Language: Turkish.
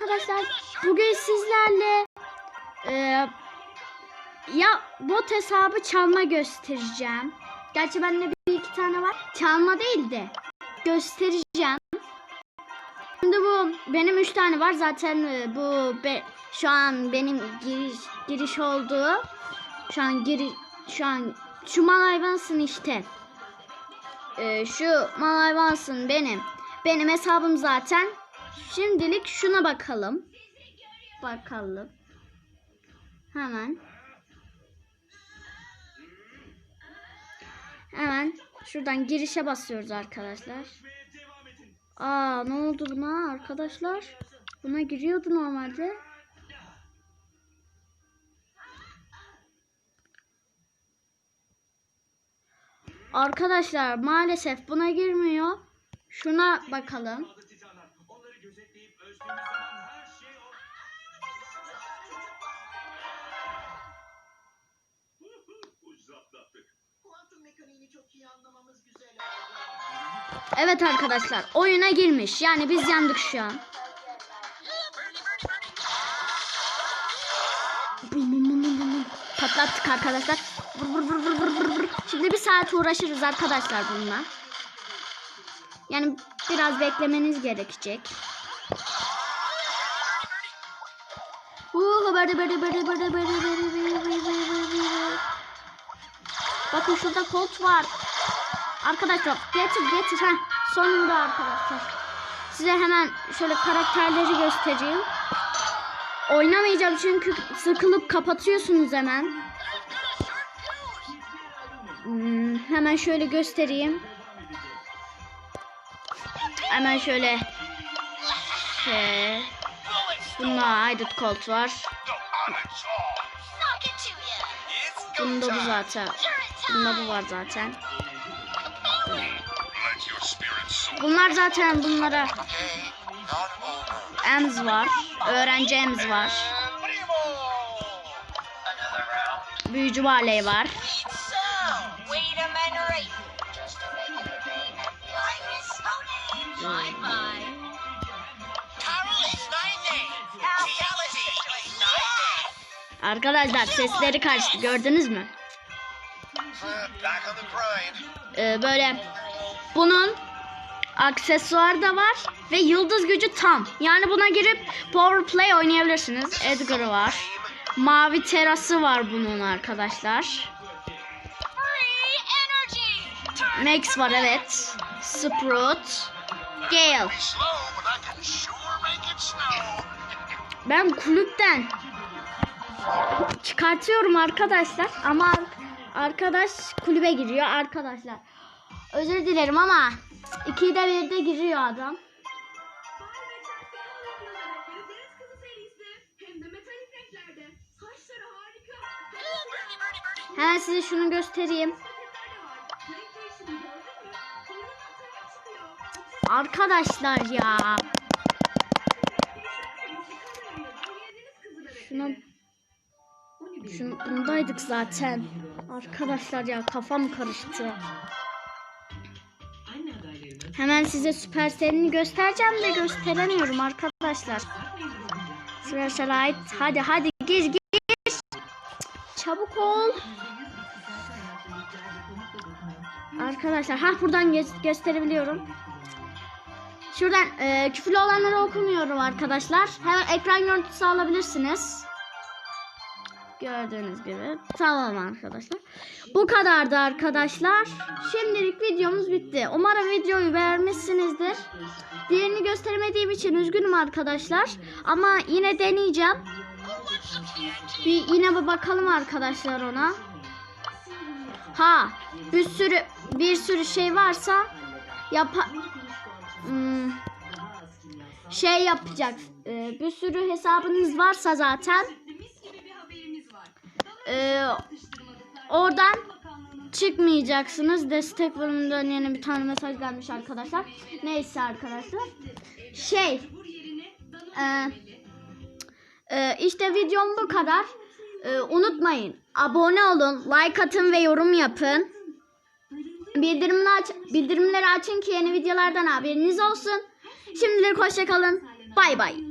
arkadaşlar. Bugün sizlerle e, ya bot hesabı çalma göstereceğim. Gerçi bende bir iki tane var. Çalma değil de göstereceğim. Şimdi bu benim üç tane var zaten e, bu be, şu an benim giriş giriş olduğu şu an giri şu an şu mal hayvansın işte. Ee, şu mal hayvansın benim. Benim hesabım zaten. Şimdilik şuna bakalım. Bakalım. Hemen. Hemen şuradan girişe basıyoruz arkadaşlar. Aa ne oldu buna arkadaşlar? Buna giriyordu normalde. Arkadaşlar maalesef buna girmiyor. Şuna bakalım. Kuantum mekaniğini çok iyi anlamamız güzel. Evet arkadaşlar oyuna girmiş. Yani biz yandık şu an. Patlattık arkadaşlar. Vur, vur, vur, vur, vur, vur, vur. Şimdi bir saat uğraşırız arkadaşlar bununla. Yani biraz beklemeniz gerekecek. Uuu, böyle böyle böyle böyle böyle böyle böyle böyle. Bakın şurada kolt var. Arkadaşlar getir getir ha sonunda arkadaşlar. Size hemen şöyle karakterleri göstereyim. Oynamayacağım çünkü sıkılıp kapatıyorsunuz hemen. Hmm, hemen şöyle göstereyim. Hemen şöyle. Şey. Bunda Aydut Colt var. Bunda bu zaten. Bunda bu var zaten. Bunlar zaten bunlara Ems var. Öğrenci Ems var. Büyücü Barley var. Wait Arkadaşlar sesleri kaçtı gördünüz mü? Ee, böyle bunun aksesuar da var ve yıldız gücü tam. Yani buna girip power play oynayabilirsiniz. Edgar'ı var. Mavi terası var bunun arkadaşlar. Max var evet. Sprout. Gale. Ben kulüpten çıkartıyorum arkadaşlar ama arkadaş kulübe giriyor arkadaşlar. Özür dilerim ama ikide birde giriyor adam. Hemen size şunu göstereyim. Arkadaşlar ya. Şuna şunu, bundaydık zaten. Arkadaşlar ya kafam karıştı. Hemen size Supercell'ini göstereceğim de gösteremiyorum arkadaşlar. Supercell'e ait. Hadi hadi gir gir. Çabuk ol. Arkadaşlar ha buradan gö- gösterebiliyorum. Şuradan e, küfürlü olanları okumuyorum arkadaşlar. Hemen ekran görüntüsü alabilirsiniz. Gördüğünüz gibi. Tamam arkadaşlar. Bu kadardı arkadaşlar. Şimdilik videomuz bitti. Umarım videoyu beğenmişsinizdir. Diğerini gösteremediğim için üzgünüm arkadaşlar. Ama yine deneyeceğim. Bir yine bir bakalım arkadaşlar ona. Ha, bir sürü bir sürü şey varsa yap Hmm, şey yapacak. Ee, bir sürü hesabınız varsa zaten Mis gibi bir haberimiz var. Ee, oradan çıkmayacaksınız. Destek bölümünden yeni bir tane mesaj gelmiş arkadaşlar. Neyse arkadaşlar. Şey ee, e, işte videom bu kadar. Ee, unutmayın. Abone olun, like atın ve yorum yapın. Bildirimleri, aç, bildirimleri açın ki yeni videolardan haberiniz olsun. Şimdilik hoşçakalın. Bay bay.